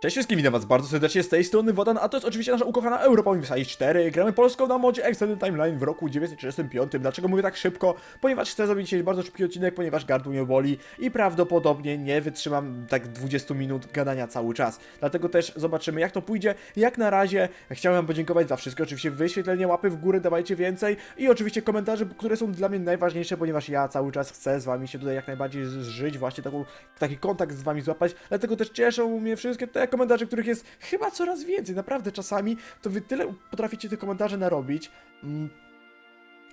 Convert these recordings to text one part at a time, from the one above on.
Cześć wszystkim, witam was bardzo serdecznie z tej strony Wodan, a to jest oczywiście nasza ukochana Europa Universalis 4. Gramy Polską na modzie Extended Timeline w roku 1935. Dlaczego mówię tak szybko? Ponieważ chcę zrobić dzisiaj bardzo szybki odcinek, ponieważ gardło mnie boli i prawdopodobnie nie wytrzymam tak 20 minut gadania cały czas. Dlatego też zobaczymy jak to pójdzie. Jak na razie chciałem podziękować za wszystko, oczywiście wyświetlenie, łapy w górę, dawajcie więcej i oczywiście komentarze, które są dla mnie najważniejsze, ponieważ ja cały czas chcę z wami się tutaj jak najbardziej zżyć, właśnie taką, taki kontakt z wami złapać. Dlatego też cieszą mnie wszystkie te komentarze, których jest chyba coraz więcej. Naprawdę czasami to wy tyle potraficie tych komentarzy narobić. Mm.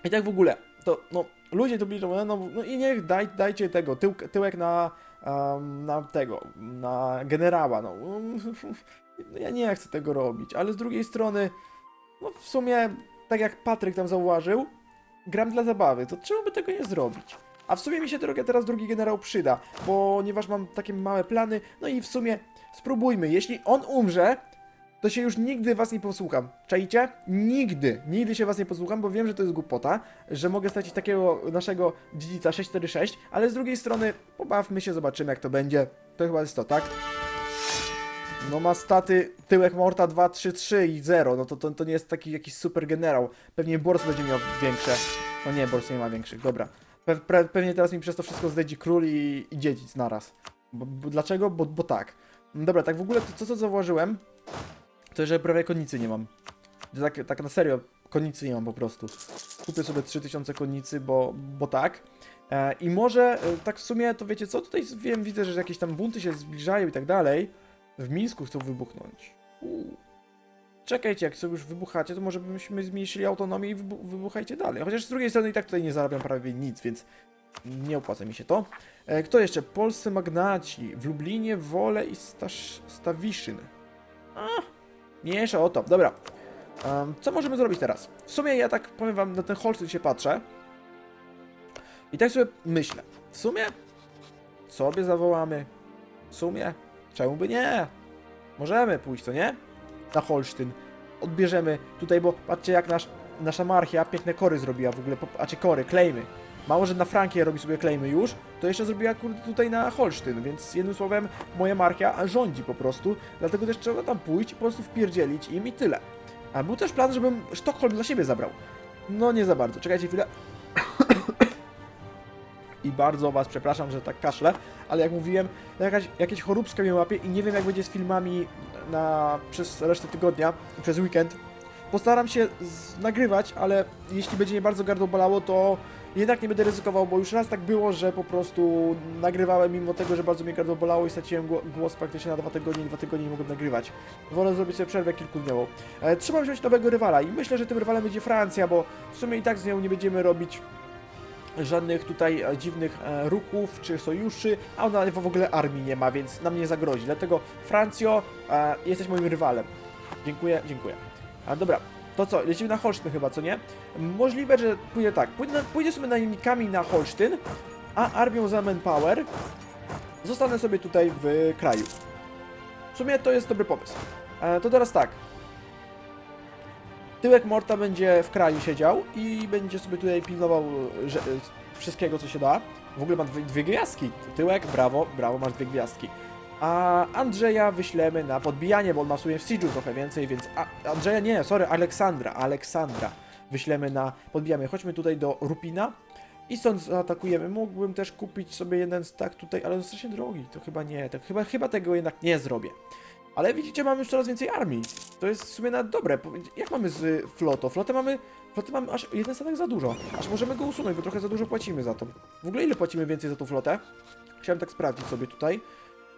I tak w ogóle, to no, ludzie to piszą, no, no i niech daj, dajcie tego, tył, tyłek na, em, na tego, na generała, no. No Ja nie chcę tego robić, ale z drugiej strony, no w sumie, tak jak Patryk tam zauważył, gram dla zabawy, to czemu by tego nie zrobić? A w sumie mi się trochę teraz drugi generał przyda, ponieważ mam takie małe plany, no i w sumie spróbujmy, jeśli on umrze, to się już nigdy was nie posłucham. Czajcie? Nigdy, nigdy się was nie posłucham, bo wiem, że to jest głupota, że mogę stracić takiego naszego dziedzica 646, ale z drugiej strony pobawmy się, zobaczymy jak to będzie. To chyba jest to, tak? No ma staty tyłek Morta 2, 3, 3 i 0, no to, to, to nie jest taki jakiś super generał. Pewnie Bors będzie miał większe. No nie, Bors nie ma większych, dobra. Pe pe pewnie teraz mi przez to wszystko zdedzi król i, i dziedzic naraz. Bo, bo, dlaczego? Bo, bo tak. No dobra, tak w ogóle to, to co zauważyłem, to że prawie konnicy nie mam. Tak, tak na serio, konnicy nie mam po prostu. Kupię sobie 3000 konnicy, bo, bo tak. E, I może e, tak w sumie, to wiecie co, tutaj wiem, widzę, że jakieś tam bunty się zbliżają i tak dalej. W Mińsku chcą wybuchnąć. Uuu. Czekajcie, jak sobie już wybuchacie, to może byśmy zmniejszyli autonomię i wybu wybuchajcie dalej. Chociaż z drugiej strony i tak tutaj nie zarabiam prawie nic, więc nie opłaca mi się to. E, kto jeszcze? Polscy magnaci. W Lublinie, Wole i Stasz Stawiszyn. A, mniejsza o to. Dobra. Em, co możemy zrobić teraz? W sumie ja tak powiem wam, na ten Holsztyn się patrzę. I tak sobie myślę. W sumie sobie zawołamy. W sumie czemu by nie? Możemy pójść, co nie? Na Holsztyn. Odbierzemy tutaj, bo patrzcie jak nasz, nasza marchia piękne kory zrobiła w ogóle, a czy kory, klejmy. Mało, że na Frankię robi sobie klejmy już, to jeszcze zrobiła kurde tutaj na Holsztyn, więc jednym słowem moja markia rządzi po prostu, dlatego też trzeba tam pójść i po prostu wpierdzielić im i tyle. A był też plan, żebym Sztokholm dla siebie zabrał. No nie za bardzo, czekajcie chwilę. I bardzo was przepraszam, że tak kaszlę, ale jak mówiłem, jakaś, jakieś choróbska mnie łapie i nie wiem jak będzie z filmami na, przez resztę tygodnia, przez weekend. Postaram się nagrywać, ale jeśli będzie mnie bardzo gardło bolało, to jednak nie będę ryzykował, bo już raz tak było, że po prostu nagrywałem mimo tego, że bardzo mnie gardło bolało i straciłem gło- głos praktycznie na dwa tygodnie dwa tygodnie nie mogłem nagrywać. Wolę zrobić sobie przerwę kilkudniową. E, trzeba wziąć nowego rywala i myślę, że tym rywalem będzie Francja, bo w sumie i tak z nią nie będziemy robić żadnych tutaj e, dziwnych e, ruchów czy sojuszy, a ona w ogóle armii nie ma, więc nam nie zagrozi. Dlatego Francjo, e, jesteś moim rywalem. Dziękuję, dziękuję. A dobra, to co, lecimy na Holsztyn chyba, co nie? Możliwe, że pójdę tak, pójdę, pójdę sobie najemnikami na Holsztyn, a armią za manpower zostanę sobie tutaj w kraju. W sumie to jest dobry pomysł. To teraz tak, Tyłek Morta będzie w kraju siedział i będzie sobie tutaj pilnował że, wszystkiego, co się da. W ogóle ma dwie, dwie gwiazdki. Tyłek, brawo, brawo, masz dwie gwiazdki. A Andrzeja wyślemy na podbijanie, bo on ma w sumie Siege'u trochę więcej, więc... A, Andrzeja nie, sorry, Aleksandra, Aleksandra wyślemy na podbijanie. Chodźmy tutaj do Rupina i stąd zaatakujemy. Mógłbym też kupić sobie jeden stack tutaj, ale on jest strasznie drogi, to chyba nie, to chyba, chyba tego jednak nie zrobię. Ale widzicie, mamy już coraz więcej armii. To jest w sumie nawet dobre. Jak mamy z flotą? Flotę mamy, flotę mamy aż jeden statek za dużo. Aż możemy go usunąć, bo trochę za dużo płacimy za to. W ogóle ile płacimy więcej za tą flotę? Chciałem tak sprawdzić sobie tutaj.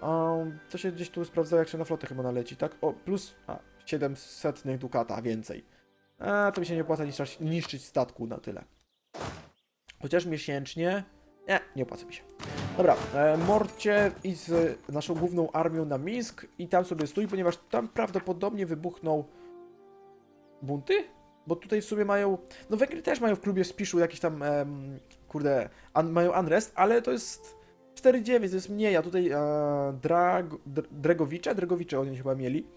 Um, to się gdzieś tu sprawdzało, jak się na flotę chyba naleci, tak? O, plus a, 700 dukata więcej. A, to mi się nie opłaca niszczyć, niszczyć statku na tyle. Chociaż miesięcznie... Nie, nie opłaca mi się. Dobra, e, Morcie i z naszą główną armią na Mińsk i tam sobie stój, ponieważ tam prawdopodobnie wybuchną bunty? Bo tutaj w sumie mają, no Węgry też mają w klubie spiszu jakiś tam, kurde, an, mają unrest, ale to jest 4-9, to jest mniej, a tutaj e, Drag, Dr- Dregowicze, Dregowicze oni chyba mieli,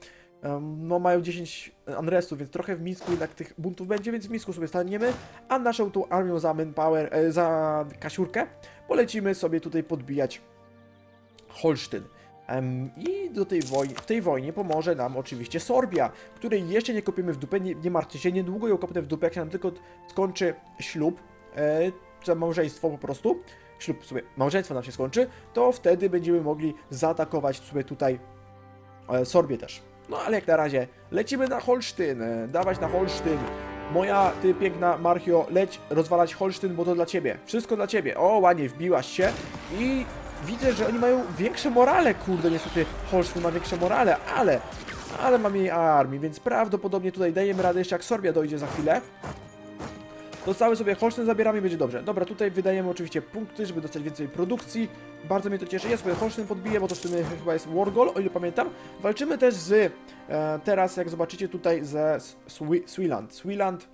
no mają 10 unrestów, więc trochę w Mińsku jednak tych buntów będzie, więc w Mińsku sobie staniemy, a naszą tą armią za manpower, e, za Kasiurkę polecimy sobie tutaj podbijać Holsztyn. Em, I do tej woj- w tej wojnie pomoże nam oczywiście Sorbia, której jeszcze nie kopiemy w dupę, nie, nie martwcie się, niedługo ją kopnę w dupę, jak się nam tylko skończy ślub, e, małżeństwo po prostu, ślub sobie, małżeństwo nam się skończy, to wtedy będziemy mogli zaatakować sobie tutaj e, Sorbię też. No ale jak na razie lecimy na Holsztyn, e, dawać na Holsztyn. Moja, ty piękna Marchio, leć rozwalać Holsztyn, bo to dla ciebie. Wszystko dla ciebie. O, ładnie, wbiłaś się i widzę, że oni mają większe morale, kurde, niestety Holsztyn ma większe morale, ale, ale ma mniej armii, więc prawdopodobnie tutaj dajemy radę jeszcze jak Sorbia dojdzie za chwilę. To cały sobie Holsztyn zabieramy i będzie dobrze. Dobra, tutaj wydajemy oczywiście punkty, żeby dostać więcej produkcji. Bardzo mnie to cieszy. Ja sobie Holsztyn podbiję, bo to w sumie chyba jest Wargol, o ile pamiętam. Walczymy też z, e, teraz jak zobaczycie tutaj, ze Swi- Swiland. Swiland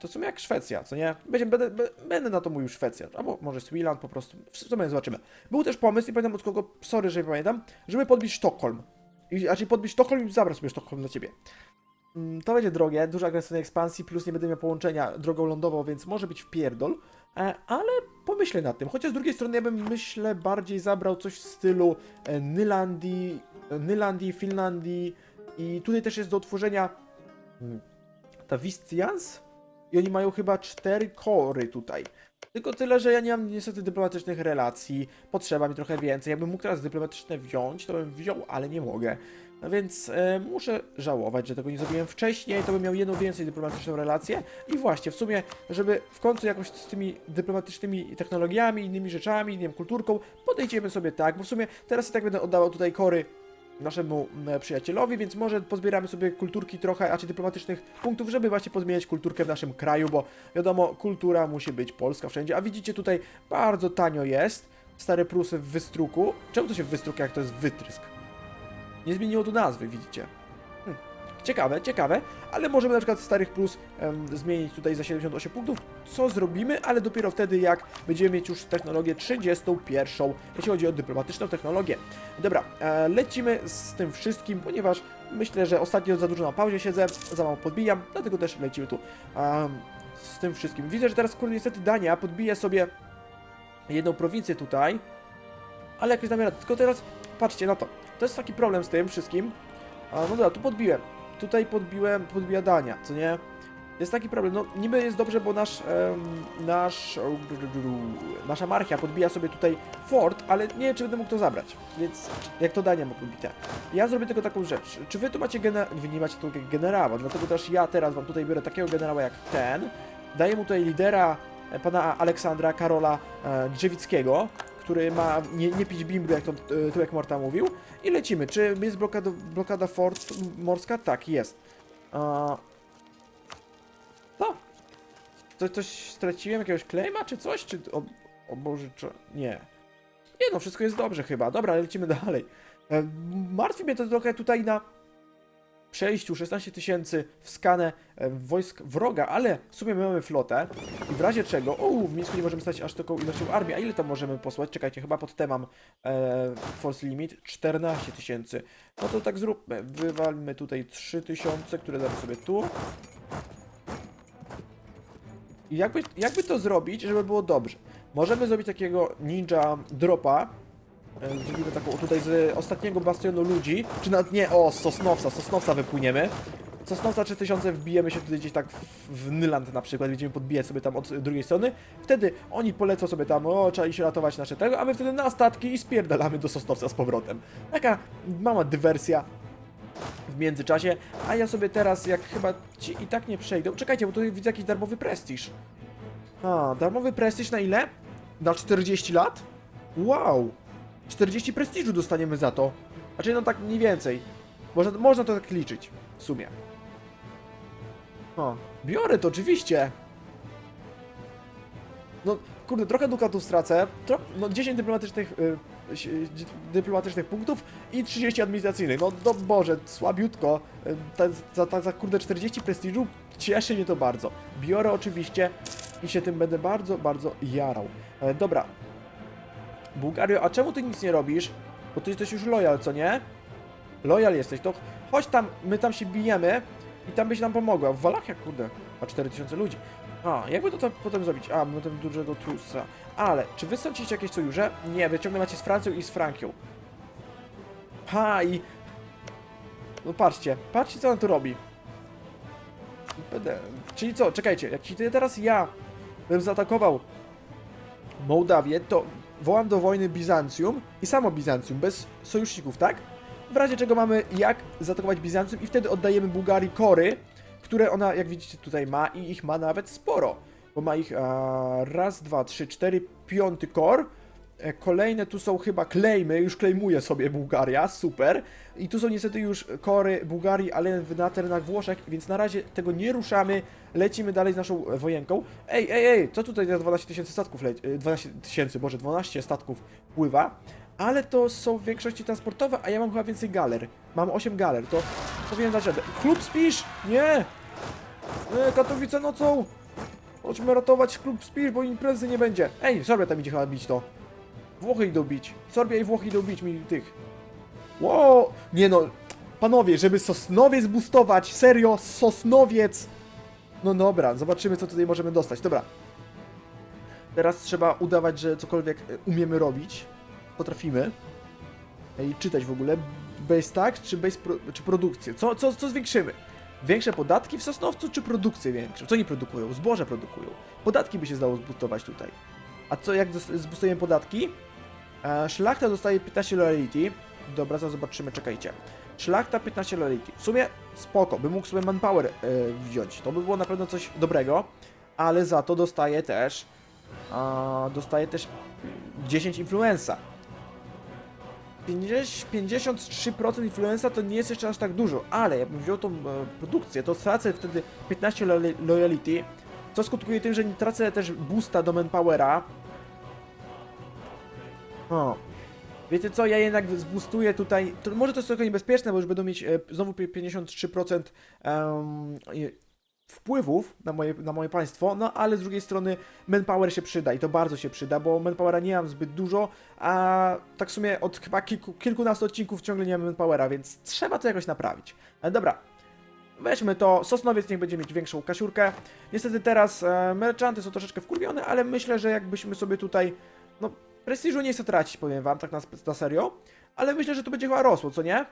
to w sumie jak Szwecja, co nie? Będzie, będę, będę na to mówił Szwecja, albo może Swiland po prostu. W sumie zobaczymy. Był też pomysł, nie pamiętam od kogo, sorry, że nie pamiętam, żeby podbić Sztokholm. I, znaczy podbić Sztokholm i zabrać sobie Sztokholm dla ciebie. Mm, To będzie drogie, dużo agresywnej ekspansji, plus nie będę miał połączenia drogą lądową, więc może być w pierdol, e, ale pomyślę nad tym. Chociaż z drugiej strony ja bym, myślę, bardziej zabrał coś w stylu e, Nylandii, e, Nylandii, Finlandii i tutaj też jest do otworzenia mm, ta Vistians i oni mają chyba cztery kory tutaj. Tylko tyle, że ja nie mam niestety dyplomatycznych relacji, potrzeba mi trochę więcej. Jakbym mógł teraz dyplomatyczne wziąć, to bym wziął, ale nie mogę. No więc e, muszę żałować, że tego nie zrobiłem wcześniej, to bym miał jedną więcej dyplomatyczną relację. I właśnie, w sumie, żeby w końcu jakoś z tymi dyplomatycznymi technologiami, innymi rzeczami, nie kulturką, podejdziemy sobie tak, bo w sumie teraz i tak będę oddawał tutaj kory naszemu przyjacielowi, więc może pozbieramy sobie kulturki trochę, a czy dyplomatycznych punktów, żeby właśnie pozmieniać kulturkę w naszym kraju, bo wiadomo, kultura musi być polska wszędzie, a widzicie tutaj bardzo tanio jest, stare Prusy w Wystruku. Czemu to się w jak to jest Wytrysk? Nie zmieniło tu nazwy, widzicie. Hm. Ciekawe, ciekawe, ale możemy na przykład starych plus em, zmienić tutaj za 78 punktów, co zrobimy, ale dopiero wtedy, jak będziemy mieć już technologię 31, jeśli chodzi o dyplomatyczną technologię. Dobra, e, lecimy z tym wszystkim, ponieważ myślę, że ostatnio za dużo na pauzie siedzę, za mało podbijam, dlatego też lecimy tu z tym wszystkim. Widzę, że teraz, kurde, niestety Dania podbije sobie jedną prowincję tutaj, ale jakoś radę. Tylko teraz patrzcie na to. To jest taki problem z tym wszystkim. A, no dobra, tu podbiłem. Tutaj podbiłem, podbija Dania, co nie? Jest taki problem, no niby jest dobrze, bo nasz, em, nasz, nasza marchia podbija sobie tutaj fort, ale nie wiem, czy będę mógł to zabrać, więc jak to Dania ma podbite. Ja zrobię tylko taką rzecz, czy wy tu macie genera... wy nie macie tu generała, dlatego też ja teraz wam tutaj biorę takiego generała jak ten, daję mu tutaj lidera e, pana Aleksandra Karola e, Drzewickiego, który ma nie, nie pić bimby, jak to e, Tyłek Morta mówił. I lecimy. Czy jest blokada, blokada fort morska? Tak, jest. A... No. Co, coś straciłem? Jakiegoś claima czy coś? Czy... O, o Boże, czy... Nie. Nie no, wszystko jest dobrze chyba. Dobra, lecimy dalej. E, Martwi mnie to trochę tutaj na przejściu 16 tysięcy w skanę e, wojsk wroga, ale w sumie my mamy flotę i w razie czego, o, w Mińsku nie możemy stać aż taką ilością armii, a ile to możemy posłać? Czekajcie, chyba pod te mam e, force limit 14 tysięcy. No to tak zróbmy, wywalmy tutaj 3 tysiące, które damy sobie tu. I jakby, jakby to zrobić, żeby było dobrze? Możemy zrobić takiego ninja dropa, Zrobimy taką tutaj z ostatniego bastionu ludzi, czy nawet nie, o, z Sosnowca, Sosnowca wypłyniemy. Sosnowca 3000 wbijemy się tutaj gdzieś tak w, w Nyland na przykład, będziemy podbijać sobie tam od drugiej strony. Wtedy oni polecą sobie tam, o, trzeba iść ratować nasze tego, a my wtedy na statki i spierdalamy do Sosnowca z powrotem. Taka mała dywersja w międzyczasie, a ja sobie teraz, jak chyba ci i tak nie przejdą, czekajcie, bo tu widzę jakiś darmowy prestiż. A, darmowy prestiż na ile? Na 40 lat? Wow! 40 prestiżu dostaniemy za to. Znaczy, no tak mniej więcej. Można, można to tak liczyć, w sumie. O, biorę to oczywiście. No, kurde, trochę dukatów stracę. Tro, no, 10 dyplomatycznych, y, dyplomatycznych punktów i 30 administracyjnych. No, no Boże, słabiutko. Y, za, ta, za kurde 40 prestiżu cieszy mnie to bardzo. Biorę oczywiście i się tym będę bardzo, bardzo jarał. E, dobra, Bułgario, a czemu ty nic nie robisz? Bo ty jesteś już loyal, co nie? Loyal jesteś, to chodź tam, my tam się bijemy i tam byś nam pomogła. W Walachia, kurde, a 4000 ludzi. A, jakby to tam potem zrobić? A, mamy tam dużego trusa. Ale, czy wy sądzicie jakieś sojusze? Nie, wy ciągle macie z Francją i z Frankią. Ha i... No patrzcie, patrzcie co on tu robi. Będę- Czyli co, czekajcie, jak jeśli teraz ja bym zaatakował Mołdawię, to wołam do wojny Bizancjum i samo Bizancjum, bez sojuszników, tak? W razie czego mamy jak zaatakować Bizancjum i wtedy oddajemy Bułgarii kory, które ona, jak widzicie, tutaj ma i ich ma nawet sporo. Bo ma ich a, raz, dwa, trzy, cztery, piąty kor. E, Kolejne tu są chyba klejmy, już klejmuje sobie Bułgaria, super. I tu są niestety już kory Bułgarii, ale na terenach Włoszech, więc na razie tego nie ruszamy. Lecimy dalej z naszą e, wojenką. Ej, ej, ej, co tutaj za 12 tysięcy statków leci? e, 12 tysięcy, boże, 12 statków pływa. Ale to są w większości transportowe, a ja mam chyba więcej galer. Mam 8 galer, to powinien dać radę. Klub Spisz! Nie! E, Katowice nocą! Chodźmy ratować klub Spisz, bo imprezy nie będzie. Ej, Sorbia tam idzie chyba bić to. Włochy idą bić. Sorbia i Włochy idą bić mi tych. Wow! Nie no, panowie, żeby Sosnowiec boostować, serio, Sosnowiec! No dobra, zobaczymy co tutaj możemy dostać. Dobra. Teraz trzeba udawać, że cokolwiek e, umiemy robić. Potrafimy. I czytać w ogóle. Base tak, czy base pro, czy produkcję? Co, co, co zwiększymy? Większe podatki w Sosnowcu, czy produkcję większą? Co oni produkują? Zboże produkują. Podatki by się zdało zbustować tutaj. A co, jak zbustujemy podatki? E, szlachta dostaje 15 loyalty. Dobra, zaraz zobaczymy, czekajcie. Szlachta 15 loyalty. W sumie spoko, by mógł sobie manpower e, wziąć. To by było na pewno coś dobrego, ale za to dostaje też a, dostaje też 10 influenza. 50, 53% influenza to nie jest jeszcze aż tak dużo, ale jakbym wziął tą e, produkcję, to tracę wtedy 15 lo loyalty, co skutkuje tym, że nie tracę też boosta do manpowera. O. Wiecie co, ja jednak zboostuję tutaj, to może to jest trochę niebezpieczne, bo już będą mieć e, znowu pi- 53% em, i- wpływów na moje, na moje państwo, no ale z drugiej strony manpower się przyda i to bardzo się przyda, bo manpowera nie mam zbyt dużo, a tak w sumie od chyba kilku, kilkunastu odcinków ciągle nie mam manpowera, więc trzeba to jakoś naprawić. Ale dobra, weźmy to, Sosnowiec niech będzie mieć większą kasiurkę. Niestety teraz e, merchanty są troszeczkę wkurwione, ale myślę, że jakbyśmy sobie tutaj, no prestiżu nie chcę tracić, powiem wam, tak na, na serio, ale myślę, że to będzie chyba rosło, co nie?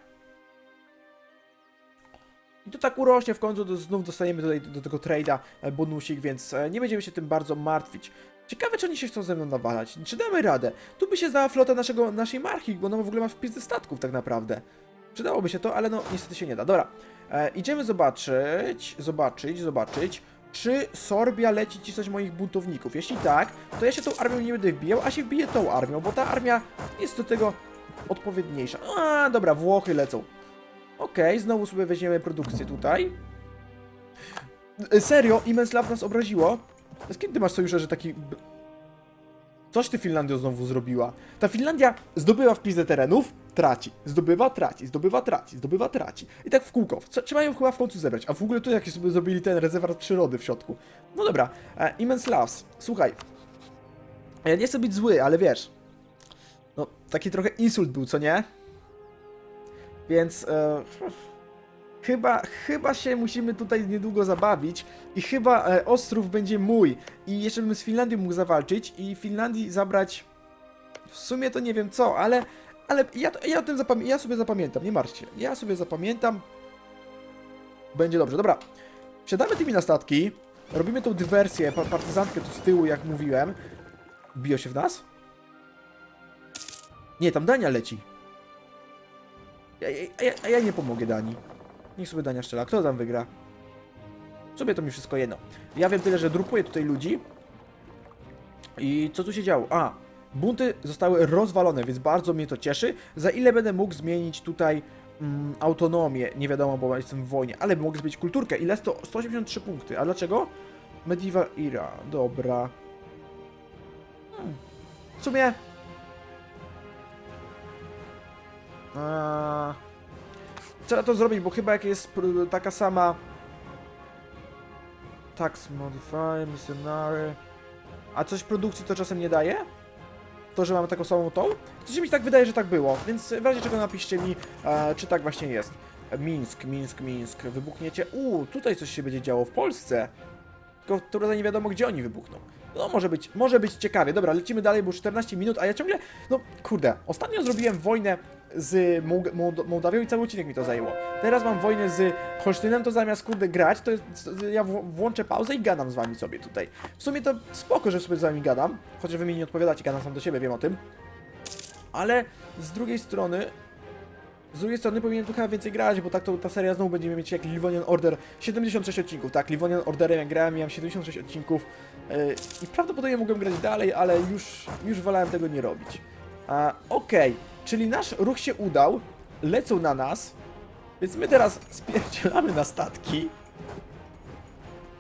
I to tak urośnie w końcu, do, znów dostaniemy tutaj do, do tego trade'a e, bonusik, więc e, nie będziemy się tym bardzo martwić. Ciekawe, czy oni się chcą ze mną nawalać, czy damy radę. Tu by się zdała flota naszego, naszej marki, bo ona w ogóle ma wpis ze statków tak naprawdę. Przydałoby się to, ale no niestety się nie da. Dobra, e, idziemy zobaczyć, zobaczyć, zobaczyć, czy Sorbia leci ci coś moich buntowników. Jeśli tak, to ja się tą armią nie będę wbijał, a się wbiję tą armią, bo ta armia jest do tego odpowiedniejsza. A, dobra, Włochy lecą. Okej, znowu sobie weźmiemy produkcję tutaj. E, Serio, Imenslav nas obraziło. Z kim ty masz sojusze, że taki... Coś ty Finlandią znowu zrobiła? Ta Finlandia zdobywa wpis terenów, traci. Zdobywa, traci, zdobywa, traci, zdobywa, traci. I tak w kółko. Trzeba ją chyba w końcu zebrać. A w ogóle tu jakie sobie zrobili ten rezerwat przyrody w środku. No dobra, e, Imenslavs, słuchaj. Ja nie chcę być zły, ale wiesz... No, taki trochę insult był, co nie? Więc e, chyba, chyba się musimy tutaj niedługo zabawić i chyba e, Ostrów będzie mój. I jeszcze bym z Finlandią mógł zawalczyć i Finlandii zabrać w sumie to nie wiem co, ale, ale ja, ja, o tym zapamię- ja sobie zapamiętam, nie martwcie. Ja sobie zapamiętam. Będzie dobrze, dobra. Wsiadamy tymi na statki, robimy tą dywersję, pa partyzantkę tu z tyłu, jak mówiłem. Biją się w nas? Nie, tam Dania leci. Ja, ja, ja, ja nie pomogę Danii. Niech sobie Dania strzela. Kto tam wygra? Sobie to mi wszystko jedno. Ja wiem tyle, że drupuję tutaj ludzi. I co tu się działo? A, bunty zostały rozwalone, więc bardzo mnie to cieszy. Za ile będę mógł zmienić tutaj mm, autonomię? Nie wiadomo, bo jestem w wojnie, ale mogę zmienić kulturkę. Ile jest to? 183 punkty. A dlaczego? Medieval Era. Dobra. Hmm. W sumie... A... Trzeba to zrobić, bo chyba jak jest taka sama... Tax Modifier, Missionary... A coś produkcji to czasem nie daje? To, że mamy taką samą tą? Coś mi tak wydaje, że tak było, więc w razie czego napiszcie mi, e, czy tak właśnie jest. Mińsk, Mińsk, Mińsk, wybuchniecie. Uuu, tutaj coś się będzie działo w Polsce. Tylko tutaj nie wiadomo, gdzie oni wybuchną. No, może być, może być ciekawie. Dobra, lecimy dalej, bo już 14 minut, a ja ciągle, no kurde, ostatnio zrobiłem wojnę z Mołd- Mołd- Mołdawią i cały odcinek mi to zajęło. Teraz mam wojnę z Holsztynem, to zamiast kurde grać, to jest, ja włączę pauzę i gadam z wami sobie tutaj. W sumie to spoko, że sobie z wami gadam, chociaż wy mi nie odpowiadacie, gadam sam do siebie, wiem o tym. Ale z drugiej strony, z drugiej strony powinienem chyba więcej grać, bo tak to ta seria znowu będziemy mieć jak Livonian Order 76 odcinków, tak, Livonian Orderem jak grałem, miałem 76 odcinków yy, i prawdopodobnie mogłem grać dalej, ale już, już wolałem tego nie robić. A, Okej, czyli nasz ruch się udał, lecą na nas, więc my teraz spierdzielamy na statki.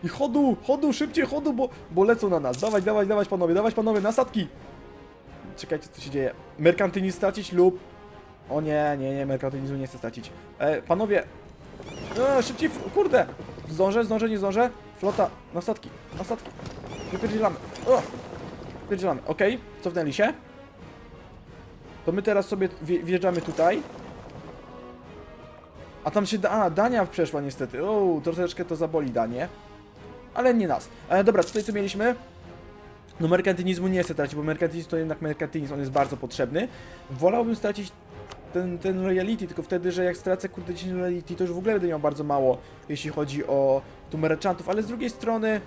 I chodu, chodu, szybciej chodu, bo, bo lecą na nas. Dawać, dawać, dawać panowie, dawać panowie, na statki. Czekajcie, co się dzieje. Merkantynizm stracić lub... O nie, nie, nie, merkantynizmu nie chcę stracić. E, panowie... E, szybciej, kurde! Zdążę, zdążę, nie zdążę? Flota, na statki, na statki. Wypierdzielamy. Wypierdzielamy, okej, cofnęli się. To my teraz sobie wje- wjeżdżamy tutaj. A tam się... A, Dania przeszła niestety. O, troszeczkę to zaboli Danię. Ale nie nas. E, dobra, tutaj co mieliśmy? No merkantynizmu nie chcę tracić, bo merkantynizm to jednak merkantynizm, on jest bardzo potrzebny. Wolałbym stracić ten, ten loyalty, tylko wtedy, że jak stracę kurde 10 loyalty, to już w ogóle będę miał bardzo mało, jeśli chodzi o tu merchantów, ale z drugiej strony...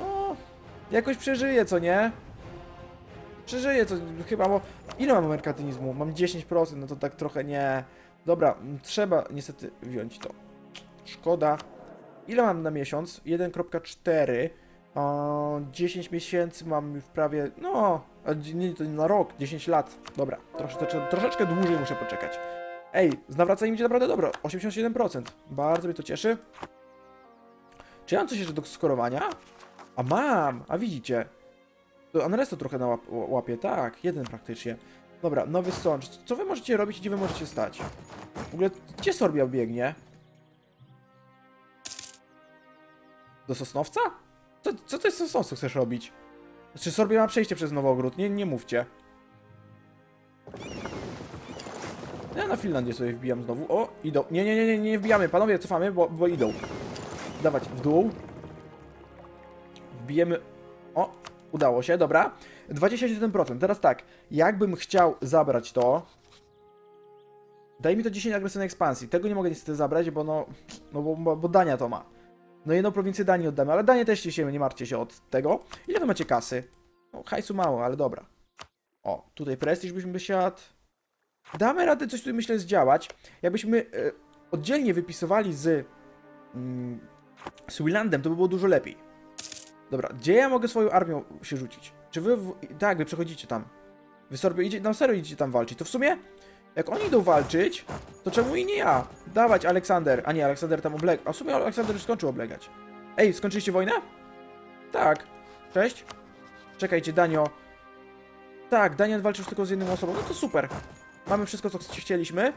O, jakoś przeżyję, co nie? Przeżyję, co chyba, bo... Ile mam merkantynizmu? Mam 10%, no to tak trochę nie... Dobra, trzeba niestety wziąć to. Szkoda. Ile mam na miesiąc? 1.4. O, 10 miesięcy mam już prawie, no, nie, to na rok, 10 lat. Dobra, troszeczkę, troszeczkę dłużej muszę poczekać. Ej, z nawracaniem idzie naprawdę dobro, 87%. Bardzo mnie to cieszy. Czy ja mam coś jeszcze do skorowania? A mam, a widzicie. To Anresto trochę na łap, łapie, tak, jeden praktycznie. Dobra, nowy sącz. Co wy możecie robić gdzie wy możecie stać? W ogóle, gdzie Sorbia biegnie? Do Sosnowca? Co, co to jest Sosnowcu chcesz robić? Czy Sorbia ma przejście przez Nowogród? Nie, nie mówcie. Ja na Finlandię sobie wbijam znowu. O, idą. Nie, nie, nie, nie, nie wbijamy. Panowie, cofamy, bo, bo idą. Dawać w dół. Wbijemy. O, udało się, dobra. 27%. Teraz tak, jakbym chciał zabrać to. Daj mi to 10 agresywnej ekspansji. Tego nie mogę niestety zabrać, bo no. No bo, bo, Dania to ma. No jedną prowincję Danii oddamy, ale Danię też się nie martwcie się od tego. Ile wy macie kasy? No, hajsu mało, ale dobra. O, tutaj prestiż byśmy siadł. Damy radę coś tutaj myślę zdziałać. Jakbyśmy e, oddzielnie wypisywali z mm, z Willandem, to by było dużo lepiej. Dobra, gdzie ja mogę swoją armią się rzucić? Czy wy, w, tak, wy przechodzicie tam. Wy sobie idzie, na serio idziecie tam walczyć. To w sumie, jak oni idą walczyć, to czemu i nie ja? Dawać Aleksander. A nie, Aleksander tam oblega. A w sumie Aleksander już skończył oblegać. Ej, skończyliście wojnę? Tak. Cześć. Czekajcie, Danio. Tak, Daniel walczy już tylko z jedną osobą. No to super. Mamy wszystko, co ch- chcieliśmy.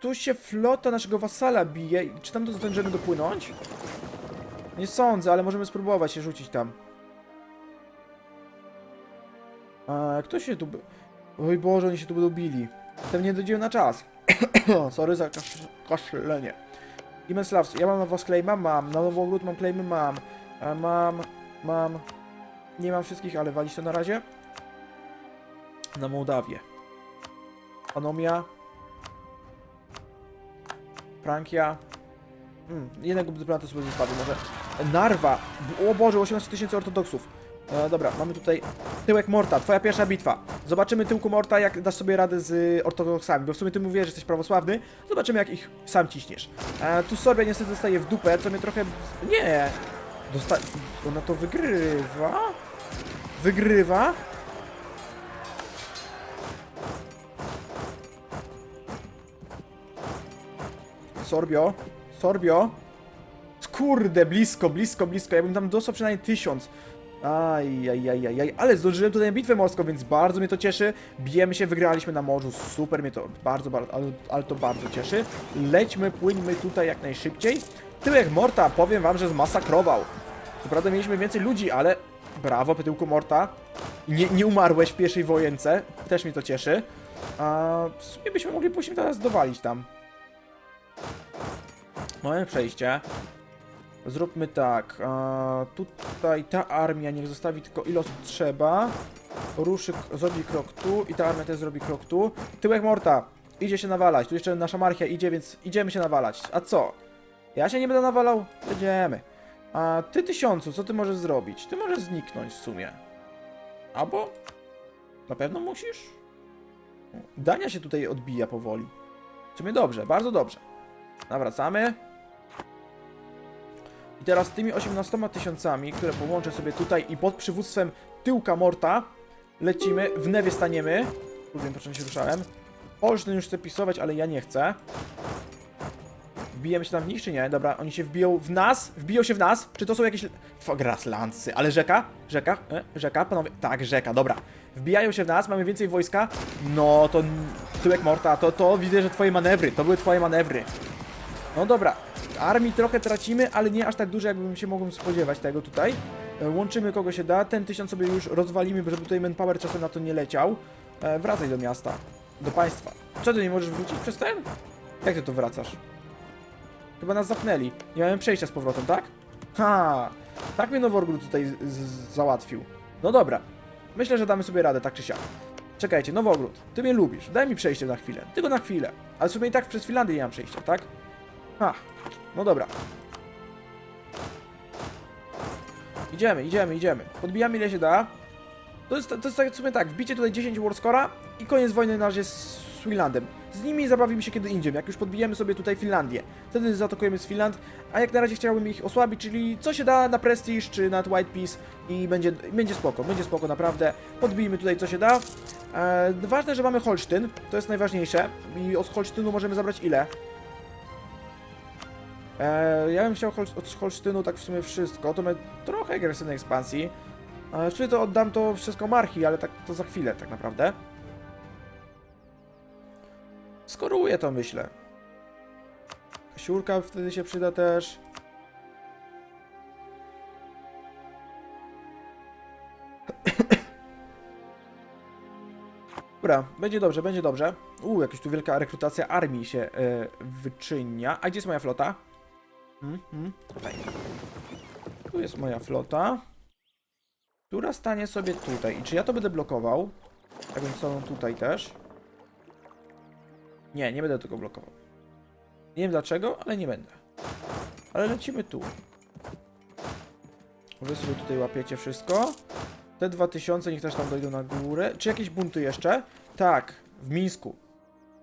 Tu się flota naszego wasala bije. Czy tam to zdążymy dopłynąć? Nie sądzę, ale możemy spróbować się rzucić tam. A, kto się tu... Oj Boże, oni się tu będą bili. Ten nie dojdzie na czas. Sorry za kasz kaszlenie. Imenslavs, ja mam was claima? Mam. Na Nowogród mam claimy? Mam. Mam, mam. Nie mam wszystkich, ale walić to na razie. Na Mołdawię. Anomia. Frankia. Hmm, jednego dyplomata sobie zostawię, może. Narwa! O Boże, 18 tysięcy ortodoksów. E, dobra, mamy tutaj tyłek Morta, twoja pierwsza bitwa. Zobaczymy tyłku Morta, jak dasz sobie radę z y, ortodoksami, bo w sumie ty mówisz, że jesteś prawosławny. Zobaczymy, jak ich sam ciśniesz. E, tu Sorbia niestety dostaje w dupę, co mnie trochę... Nie! Dosta... Ona to wygrywa? Wygrywa? Sorbio, Sorbio. Kurde, blisko, blisko, blisko. Ja bym tam dostał przynajmniej tysiąc. Aj, aj, aj, aj, aj. Ale zdążyłem tutaj na bitwę morską, więc bardzo mnie to cieszy. Bijemy się, wygraliśmy na morzu. Super mnie to bardzo, bardzo, ale, ale to bardzo cieszy. Lećmy, płyńmy tutaj jak najszybciej. Tyłek Morta, powiem wam, że zmasakrował. Co prawda mieliśmy więcej ludzi, ale brawo, pytyłku Morta. Nie, nie umarłeś w pierwszej wojence, też mnie to cieszy. A w sumie byśmy mogli później teraz dowalić tam. Mamy przejście. Zróbmy tak. Tutaj ta armia niech zostawi tylko ile osób trzeba. Ruszy, zrobi krok tu i ta armia też zrobi krok tu. Tyłek Morta. Idzie się nawalać. Tu jeszcze nasza marchia idzie, więc idziemy się nawalać. A co? Ja się nie będę nawalał? Będziemy. A ty tysiącu, co ty możesz zrobić? Ty możesz zniknąć w sumie. Albo... Na pewno musisz? Dania się tutaj odbija powoli. W sumie dobrze, bardzo dobrze. Nawracamy. I teraz tymi 18 tysiącami, które połączę sobie tutaj i pod przywództwem tyłka Morta, lecimy, w newie staniemy. Kurde, po czym się ruszałem. Olsztyn już chce pisować, ale ja nie chcę. Wbijemy się tam w nich, czy nie? Dobra, oni się wbiją w nas? Wbiją się w nas? Czy to są jakieś... Graslancy, ale rzeka? Rzeka? E? Rzeka, panowie? Tak, rzeka, dobra. Wbijają się w nas, mamy więcej wojska. No, to... Tyłek Morta, to, to widzę, że twoje manewry, to były twoje manewry. No dobra, armii trochę tracimy, ale nie aż tak dużo, jakbym się mogłem spodziewać tego tutaj. E, Łączymy kogo się da, ten tysiąc sobie już rozwalimy, żeby tutaj manpower czasem na to nie leciał. E, wracaj do miasta, do państwa. Co ty nie możesz wrócić przez ten? Jak ty tu wracasz? Chyba nas zapnęli. Nie miałem przejścia z powrotem, tak? Ha! Tak mnie Noworgród tutaj załatwił. No dobra. Myślę, że damy sobie radę, tak czy siak. Czekajcie, Nowogród, ty mnie lubisz. Daj mi przejście na chwilę. Tylko na chwilę. Ale w sumie i tak przez Finlandię nie mam przejścia, tak? Ha. No dobra. Idziemy, idziemy, idziemy. Podbijamy ile się da. To jest, to jest tak w sumie tak, wbicie tutaj 10 Warscora i koniec wojny na razie z Finlandem. Z nimi zabawimy się kiedy indziej, jak już podbijemy sobie tutaj Finlandię. Wtedy zaatakujemy z Finland, a jak na razie chciałbym ich osłabić, czyli co się da na Prestige czy na White Peace i będzie, będzie spoko, będzie spoko naprawdę. Podbijmy tutaj co się da. E, ważne, że mamy Holsztyn, to jest najważniejsze i od Holsztynu możemy zabrać ile? E, ja bym chciał od Holsztynu tak w sumie wszystko, to mamy trochę agresywnej ekspansji. E, sumie to oddam to wszystko Marchi, ale tak to za chwilę tak naprawdę. Skoruję to myślę. Siurka wtedy się przyda też. Dobra, będzie dobrze, będzie dobrze. Uuu, jakaś tu wielka rekrutacja armii się e, wyczynia. A gdzie jest moja flota? Tutaj. Tu jest moja flota. Która stanie sobie tutaj. I czy ja to będę blokował? Tak więc staną tutaj też. Nie, nie będę tego blokował. Nie wiem dlaczego, ale nie będę. Ale lecimy tu. Wy sobie tutaj łapiecie wszystko. Te 2000 niech też tam dojdą na górę. Czy jakieś bunty jeszcze? Tak, w Mińsku.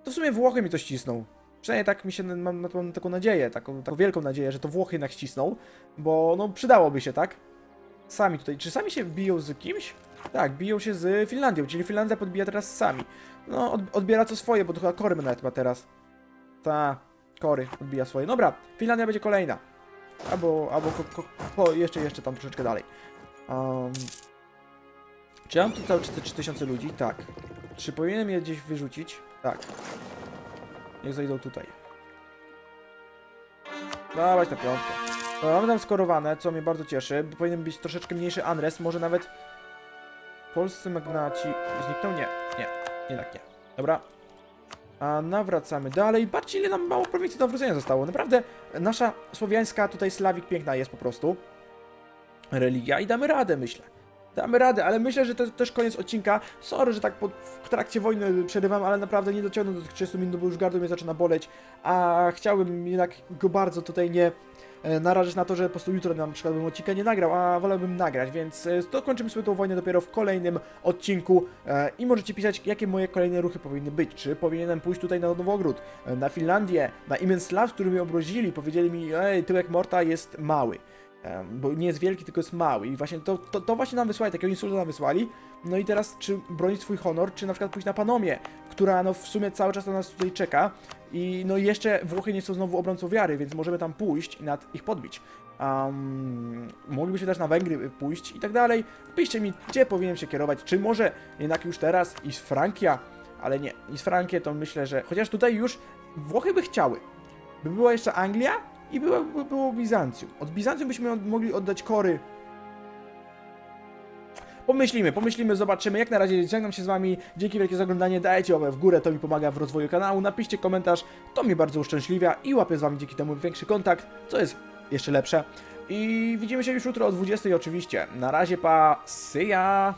To w sumie Włochy mi to ścisną. Przynajmniej tak mi się, mam to taką nadzieję, taką, taką wielką nadzieję, że to Włochy jednak ścisną, bo no przydałoby się, tak? Sami tutaj, czy sami się biją z kimś? Tak, biją się z Finlandią, czyli Finlandia podbija teraz sami. No, od, odbiera co swoje, bo to chyba Kory nawet ma teraz. Ta, Kory odbija swoje. Dobra, Finlandia będzie kolejna. Albo, albo ko, ko, po, jeszcze, jeszcze tam troszeczkę dalej. Um, czy ja mam tu cały czas te 3000 ludzi? Tak. Czy powinienem je gdzieś wyrzucić? Tak. Niech zejdą tutaj. Dawać na piątkę. No, mamy tam skorowane, co mnie bardzo cieszy. Powinien być troszeczkę mniejszy unrest, może nawet polscy magnaci znikną? Nie, nie, jednak nie. Dobra. A nawracamy dalej. Patrzcie, ile nam mało prowincji do nawrócenia zostało. Naprawdę nasza słowiańska tutaj slawik piękna jest po prostu. Religia i damy radę, myślę. Damy radę, ale myślę, że to też koniec odcinka. Sorry, że tak po, w trakcie wojny przerywam, ale naprawdę nie dociągnę do tych 30 minut, bo już gardło mnie zaczyna boleć, a chciałbym jednak go bardzo tutaj nie e, narażać na to, że po prostu jutro na przykład bym odcinka nie nagrał, a wolałbym nagrać, więc e, to kończymy sobie tą wojnę dopiero w kolejnym odcinku e, i możecie pisać, jakie moje kolejne ruchy powinny być. Czy powinienem pójść tutaj na Nowogród, na Finlandię, na Imenslav, który mnie obrozili, powiedzieli mi, ej, tyłek Morta jest mały. Bo nie jest wielki, tylko jest mały. I właśnie to, to, to właśnie nam wysłali, takiego insulta nam wysłali. No i teraz, czy bronić swój honor, czy na przykład pójść na Panomię, która no w sumie cały czas na nas tutaj czeka. I no jeszcze Włochy nie są znowu obrońcą wiary, więc możemy tam pójść i nad ich podbić. Um, moglibyśmy też na Węgry pójść i tak dalej. Piszcie mi, gdzie powinienem się kierować. Czy może jednak już teraz i z Frankia, ale nie, i z Frankię to myślę, że chociaż tutaj już Włochy by chciały. By była jeszcze Anglia i było, by było Bizancjum. Od Bizancjum byśmy mogli oddać kory. Pomyślimy, pomyślimy, zobaczymy. Jak na razie żegnam się z wami. Dzięki wielkie za oglądanie. Dajcie łapę w górę, to mi pomaga w rozwoju kanału. Napiszcie komentarz, to mnie bardzo uszczęśliwia i łapię z wami dzięki temu większy kontakt, co jest jeszcze lepsze. I widzimy się już jutro o 20 oczywiście. Na razie pa, ya!